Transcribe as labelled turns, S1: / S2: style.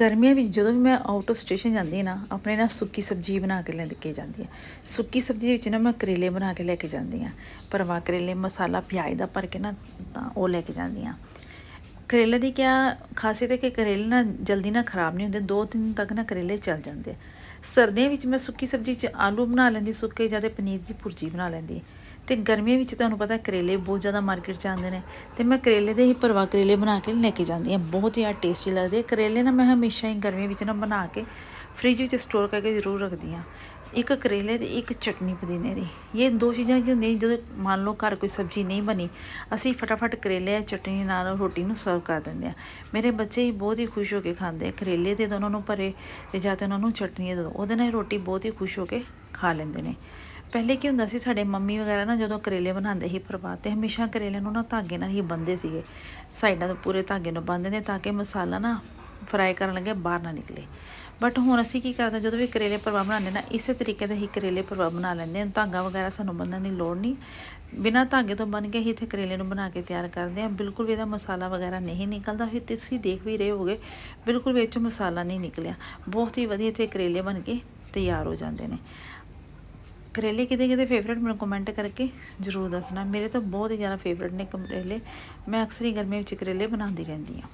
S1: ਗਰਮੀਆਂ ਵਿੱਚ ਜਦੋਂ ਵੀ ਮੈਂ ਆਊਟ ਆਫ ਸਟੇਸ਼ਨ ਜਾਂਦੀ ਹਾਂ ਨਾ, ਆਪਣੇ ਨਾਲ ਸੁੱਕੀ ਸਬਜ਼ੀ ਬਣਾ ਕੇ ਲੈ ਕੇ ਜਾਂਦੀ ਹਾਂ। ਸੁੱਕੀ ਸਬਜ਼ੀ ਵਿੱਚ ਨਾ ਮੈਂ ਕਰੇਲੇ ਬਣਾ ਕੇ ਲੈ ਕੇ ਜਾਂਦੀ ਹਾਂ। ਪਰਵਾ ਕਰੇਲੇ, ਮਸਾਲਾ, ਪਿਆਜ਼ ਦਾ ਭਰ ਕੇ ਨਾ ਤਾਂ ਉਹ ਲੈ ਕੇ ਜਾਂਦੀ ਹਾਂ। ਕਰੇਲੇ ਦੀ ਕਿਆ ਖਾਸੀਅਤ ਹੈ ਕਿ ਕਰੇਲੇ ਨਾ ਜਲਦੀ ਨਾ ਖਰਾਬ ਨਹੀਂ ਹੁੰਦੇ, ਦੋ ਦਿਨ ਤੱਕ ਨਾ ਕਰੇਲੇ ਚੱਲ ਜਾਂਦੇ ਆ। ਸਰਦੀਆਂ ਵਿੱਚ ਮੈਂ ਸੁੱਕੀ ਸਬਜ਼ੀ 'ਚ ਆਲੂ ਬਣਾ ਲੈਂਦੀ, ਸੁੱਕੇ ਜਾਂ ਤੇ ਪਨੀਰ ਦੀ ਭੁਰਜੀ ਬਣਾ ਲੈਂਦੀ। ਤੇ ਗਰਮੀਆਂ ਵਿੱਚ ਤੁਹਾਨੂੰ ਪਤਾ ਕਰੇਲੇ ਬਹੁਤ ਜ਼ਿਆਦਾ ਮਾਰਕੀਟ 'ਚ ਆਉਂਦੇ ਨੇ ਤੇ ਮੈਂ ਕਰੇਲੇ ਦੇ ਹੀ ਭਰਵਾ ਕਰੇਲੇ ਬਣਾ ਕੇ ਲੈ ਕੇ ਜਾਂਦੀ ਹਾਂ। ਬਹੁਤ ਹੀ ਟੇਸਟੀ ਲੱਗਦੇ ਆ। ਕਰੇਲੇ ਨਾ ਮੈਂ ਹਮੇਸ਼ਾ ਹੀ ਗਰਮੀਆਂ ਵਿੱਚ ਨਾ ਬਣਾ ਕੇ ਫ੍ਰਿਜ ਵਿੱਚ ਸਟੋਰ ਕਰਕੇ ਜ਼ਰੂਰ ਰੱਖਦੀ ਹਾਂ। ਇੱਕ ਕਰੇਲੇ ਤੇ ਇੱਕ ਚਟਨੀ ਪੁਦੀਨੇ ਦੀ। ਇਹ ਦੋ ਚੀਜ਼ਾਂ ਕੀ ਹੁੰਦੀਆਂ ਜਦੋਂ ਮੰਨ ਲਓ ਘਰ ਕੋਈ ਸਬਜ਼ੀ ਨਹੀਂ ਬਣੀ, ਅਸੀਂ ਫਟਾਫਟ ਕਰੇਲੇ ਜਾਂ ਚਟਨੀ ਨਾਲ ਰੋਟੀ ਨੂੰ ਸਰਵ ਕਰ ਦਿੰਦੇ ਆ ਮੇਰੇ ਬੱਚੇ ਹੀ ਬਹੁਤ ਹੀ ਖੁਸ਼ ਹੋ ਕੇ ਖਾਂਦੇ ਆ। ਕਰੇਲੇ ਦੇ ਦੋ ਉਹਨਾਂ ਨੂੰ ਭਰੇ ਤੇ ਜਾਂ ਤਾਂ ਉਹਨਾਂ ਨੂੰ ਚਟਨੀ ਦੇ ਦੋ। ਉਹਦੇ ਨਾਲ ਰੋਟੀ ਬਹੁਤ ਹੀ ਖੁਸ਼ ਹੋ ਕੇ ਖਾ ਲੈਂਦੇ ਨੇ। ਪਹਿਲੇ ਕੀ ਹੁੰਦਾ ਸੀ, ਸਾਡੇ ਮੰਮੀ ਵਗੈਰਾ ਨਾ ਜਦੋਂ ਕਰੇਲੇ ਬਣਾਉਂਦੇ ਸੀ ਪਰਵਾਹ ਤੇ ਹਮੇਸ਼ਾ ਕਰੇਲੇ ਨੂੰ ਨਾ ਧਾਗੇ ਨਾਲ ਹੀ ਬੰਨਦੇ ਸੀਗੇ। ਸਾਈਡਾਂ ਤੋਂ ਪੂਰੇ ਧਾਗੇ ਨੂੰ ਬੰਨ੍ਹਦੇ ਨੇ ਤਾਂ ਕਿ ਮਸਾਲਾ ਨਾ ਫਰਾਈ ਕਰਨ ਲੱਗੇ, ਬਾਹਰ ਨਾ ਨਿਕਲੇ। ਬਟ ਹੁਣ ਅਸੀਂ ਕੀ ਕਰਦੇ, ਜਦੋਂ ਵੀ ਕਰੇਲੇ ਪਰਵਾ ਬਣਾਉਂਦੇ ਨਾ, ਇਸੇ ਤਰੀਕੇ ਦਾ ਹੀ ਕਰੇਲੇ ਪਰਵਾ ਬਣਾ ਲੈਂਦੇ ਹਾਂ। ਧਾਗਾ ਵਗੈਰਾ ਸਾਨੂੰ ਬੰਨ੍ਹਣ ਦੀ ਲੋੜ ਨਹੀਂ। ਬਿਨਾਂ ਧਾਗੇ ਤੋਂ ਬੰਨ ਕੇ ਹੀ ਇੱਥੇ ਕਰੇਲੇ ਨੂੰ ਬਣਾ ਕੇ ਤਿਆਰ ਕਰਦੇ ਹਾਂ। ਬਿਲਕੁਲ ਵੀ ਇਹਦਾ ਮਸਾਲਾ ਵਗੈਰਾ ਨਹੀਂ ਨਿਕਲਦਾ। ਇਹ ਤੁਸੀਂ ਦੇਖ ਵੀ ਰਹੇ ਹੋਗੇ ਬਿਲਕੁਲ ਵਿੱਚ ਮਸਾਲਾ ਨਹੀਂ ਨਿਕਲਿਆ। ਬਹੁਤ ਹੀ ਵਧੀਆ ਇੱਥੇ ਕਰੇਲੇ ਬਣ ਕੇ ਤਿਆਰ ਹੋ ਜਾਂਦੇ ਨੇ। ਕਰੇਲੇ ਕਿਤੇ ਕਿਤੇ ਫੇਵਰੇਟ ਮੈਨੂੰ ਕਮੈਂਟ ਕਰਕੇ ਜ਼ਰੂਰ ਦੱਸਣਾ। ਮੇਰੇ ਤਾਂ ਬਹੁਤ ਹੀ ਜ਼ਿਆਦਾ ਫੇਵਰੇਟ ਨੇ ਕਰੇਲੇ। ਮੈਂ ਅਕਸਰ ਹੀ ਗਰਮੀ ਵਿੱਚ ਕਰੇਲੇ ਬਣਾਉਂਦੀ ਰਹਿੰਦੀ ਹਾਂ।